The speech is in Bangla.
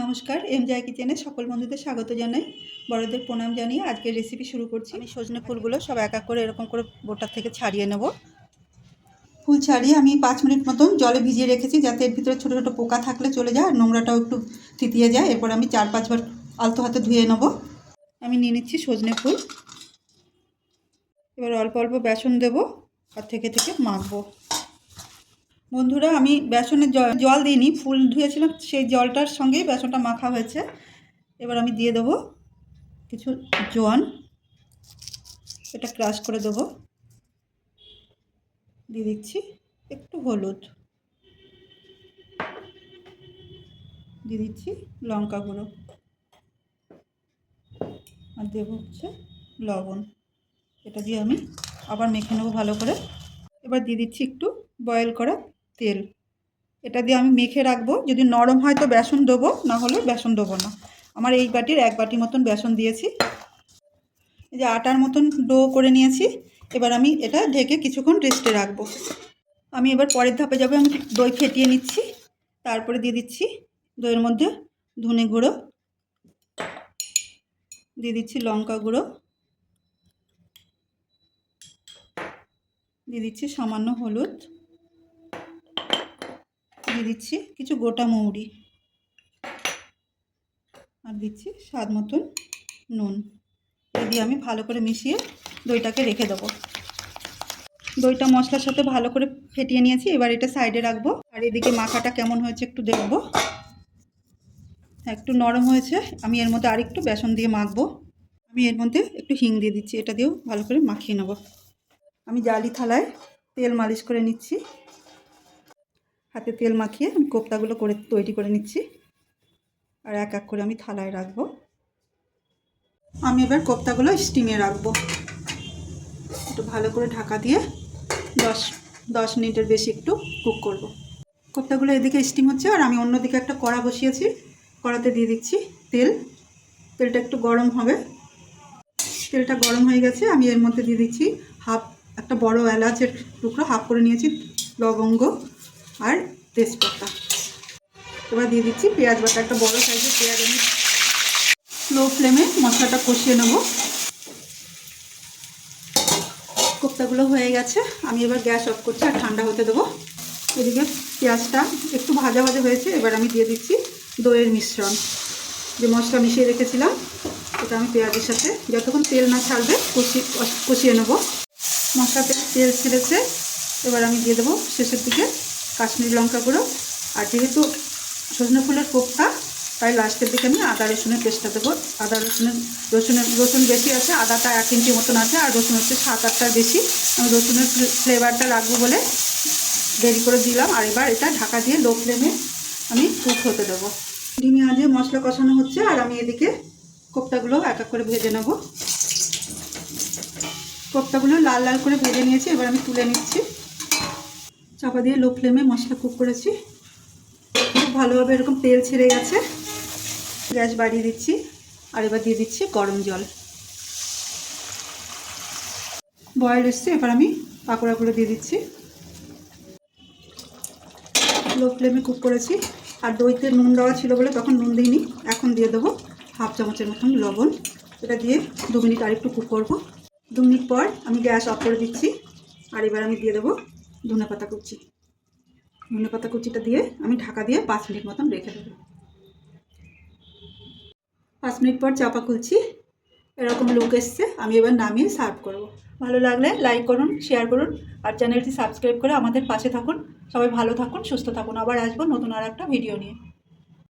নমস্কার এম জাই কিচেনে সকল বন্ধুদের স্বাগত জানাই। বড়দের প্রণাম জানিয়ে আজকের রেসিপি শুরু করছি। আমি সজনে ফুলগুলো সব এক এক করে এরকম করে বোটার থেকে ছাড়িয়ে নেব। ফুল ছাড়িয়ে আমি পাঁচ মিনিট মতন জলে ভিজিয়ে রেখেছি যাতে এর ভিতরে ছোটো ছোটো পোকা থাকলে চলে যায় আর নোংরাটাও একটু তিতিয়ে যায়। এরপর আমি চার পাঁচবার আলতো হাতে ধুয়ে নেব। আমি নিয়ে নিচ্ছি সজনে ফুল। এবার অল্প অল্প বেসন দেবো। আর থেকে থেকে মাখবো। বন্ধুরা, আমি বেসনের জল দিইনি, ফুল ধুয়েছিলাম, সেই জলটার সঙ্গেই বেসনটা মাখা হয়েছে। এবার আমি দিয়ে দেবো কিছু জোয়ান। এটা ক্রাশ করে দেবো। দিয়ে দিচ্ছি একটু হলুদ। দিয়ে দিচ্ছি লঙ্কা গুঁড়ো। আর দেবো হচ্ছে লবণ। এটা দিয়ে আমি আবার মেখে নেব ভালো করে। এবার দিয়ে দিচ্ছি একটু বয়েল করা তেল। এটা দিয়ে আমি মেখে রাখব। যদি নরম হয় তো বেসন দেবো, না হলে বেসন দেবো না। আমার এই বাটির এক বাটি মতন বেসন দিয়েছি। এই যে আটার মতন ডো করে নিয়েছি। এবার আমি এটা ঢেকে কিছুক্ষণ রেস্টে রাখব। আমি এবার পরের ধাপে যাব, আমি দই ফেটিয়ে নিচ্ছি। তারপরে দিয়ে দিচ্ছি দইয়ের মধ্যে ধনে গুঁড়ো। দিয়ে দিচ্ছি লঙ্কা গুঁড়ো। দিয়ে দিচ্ছি সামান্য হলুদ। দিয়ে দিচ্ছি কিছু গোটা মৌরি। আর দিচ্ছি স্বাদ মতন নুন। এই দিয়ে আমি ভালো করে মিশিয়ে দইটাকে রেখে দেবো। দইটা মশলার সাথে ভালো করে ফেটিয়ে নিয়েছি, এবার এটা সাইডে রাখব। আর এদিকে মাখাটা কেমন হয়েছে একটু দেখব। একটু নরম হয়েছে, আমি এর মধ্যে আরেকটু বেসন দিয়ে মাখবো। আমি এর মধ্যে একটু হিং দিয়ে দিচ্ছি, এটা দিয়েও ভালো করে মাখিয়ে নেব। আমি জালি থালায় তেল মালিশ করে নিচ্ছি। হাতে তেল মাখিয়ে আমি কোপ্তাগুলো করে তৈরি করে নিচ্ছি। আর এক এক করে আমি থালায় রাখব। আমি এবার কোপ্তাগুলো স্টিমে রাখব। একটু ভালো করে ঢাকা দিয়ে দশ দশ মিনিটের বেশি একটু কুক করব। কোপ্তাগুলো এদিকে স্টিম হচ্ছে আর আমি অন্যদিকে একটা কড়া বসিয়েছি। কড়াতে দিয়ে দিচ্ছি তেল। তেলটা একটু গরম হবে। তেলটা গরম হয়ে গেছে। আমি এর মধ্যে দিয়ে দিচ্ছি হাফ, একটা বড় এলাচের টুকরো হাফ করে নিয়েছি লবঙ্গ। আর তেজপাতা। এবার দিয়ে দিচ্ছি পেঁয়াজ বাটা। একটা বড়ো সাইজের পেঁয়াজ আমি স্লো ফ্লেমে মশলাটা কষিয়ে নেব। কোপ্তাগুলো হয়ে গেছে। আমি এবার গ্যাস অফ করছি আর ঠান্ডা হতে দেবো। এদিকে পেঁয়াজটা একটু ভাজা ভাজা হয়েছে, এবার আমি দিয়ে দিচ্ছি দইয়ের মিশ্রণ। যে মশলা মিশিয়ে রেখেছিলাম এটা আমি পেঁয়াজের সাথে যতক্ষণ তেল না ছাড়বে কষি, কষিয়ে নেব। মশলাতে তেল ছেড়েছে, এবার আমি দিয়ে দেবো শেষের দিকে কাশ্মীরি লঙ্কা গুঁড়ো। আর যেহেতু সজনে ফুলের কোপ্তা, তাই লাস্টের দিকে আমি আদা রসুনের পেস্টটা দেবো। আদা রসুনের রসুনের, রসুন বেশি আছে, আদাটা এক ইঞ্চি মতন আছে, আর রসুন হচ্ছে সাত আটটার বেশি। আমি রসুনের ফ্লেভারটা রাখব বলে দেরি করে দিলাম। আর এবার এটা ঢাকা দিয়ে লো ফ্লেমে আমি কুক হতে দেবো। ডিমি আজে মশলা কষানো হচ্ছে, আর আমি এদিকে কোপ্তাগুলো এক এক করে ভেজে নেব। কোপ্তাগুলো লাল লাল করে ভেজে নিয়েছি, এবার আমি তুলে নিচ্ছি। চাপা দিয়ে লো ফ্লেমে মশলা কুক করেছি। খুব ভালোভাবে এরকম তেল ছেড়ে গেছে। গ্যাস বাড়িয়ে দিচ্ছি, আর এবার দিয়ে দিচ্ছি গরম জল। বয়েল এসছে, এবার আমি পাকোড়াগুলো দিয়ে দিচ্ছি। লো ফ্লেমে কুক করেছি, আর দইতে নুন দেওয়া ছিল বলে তখন নুন দিইনি, এখন দিয়ে দেবো হাফ চামচের মতন লবণ। এটা দিয়ে দু মিনিট আরেকটু কুক করব। দু মিনিট পর আমি গ্যাস অফ করে দিচ্ছি, আর এবার আমি দিয়ে দেবো ধনে পাতা কুচি। ধনে পাতা কুচিটা দিয়ে আমি ঢাকা দিয়ে পাঁচ মিনিট মতন রেখে দেবো। পাঁচ মিনিট পর চাপা খুলছি। এরকম লুক এসছে, আমি এবার নামিয়ে সার্ভ করব। ভালো লাগলে লাইক করুন শেয়ার করুন, আর চ্যানেলটি সাবস্ক্রাইব করে আমাদের পাশে থাকুন। সবাই ভালো থাকুন, সুস্থ থাকুন। আবার আসব নতুন আর একটা ভিডিও নিয়ে।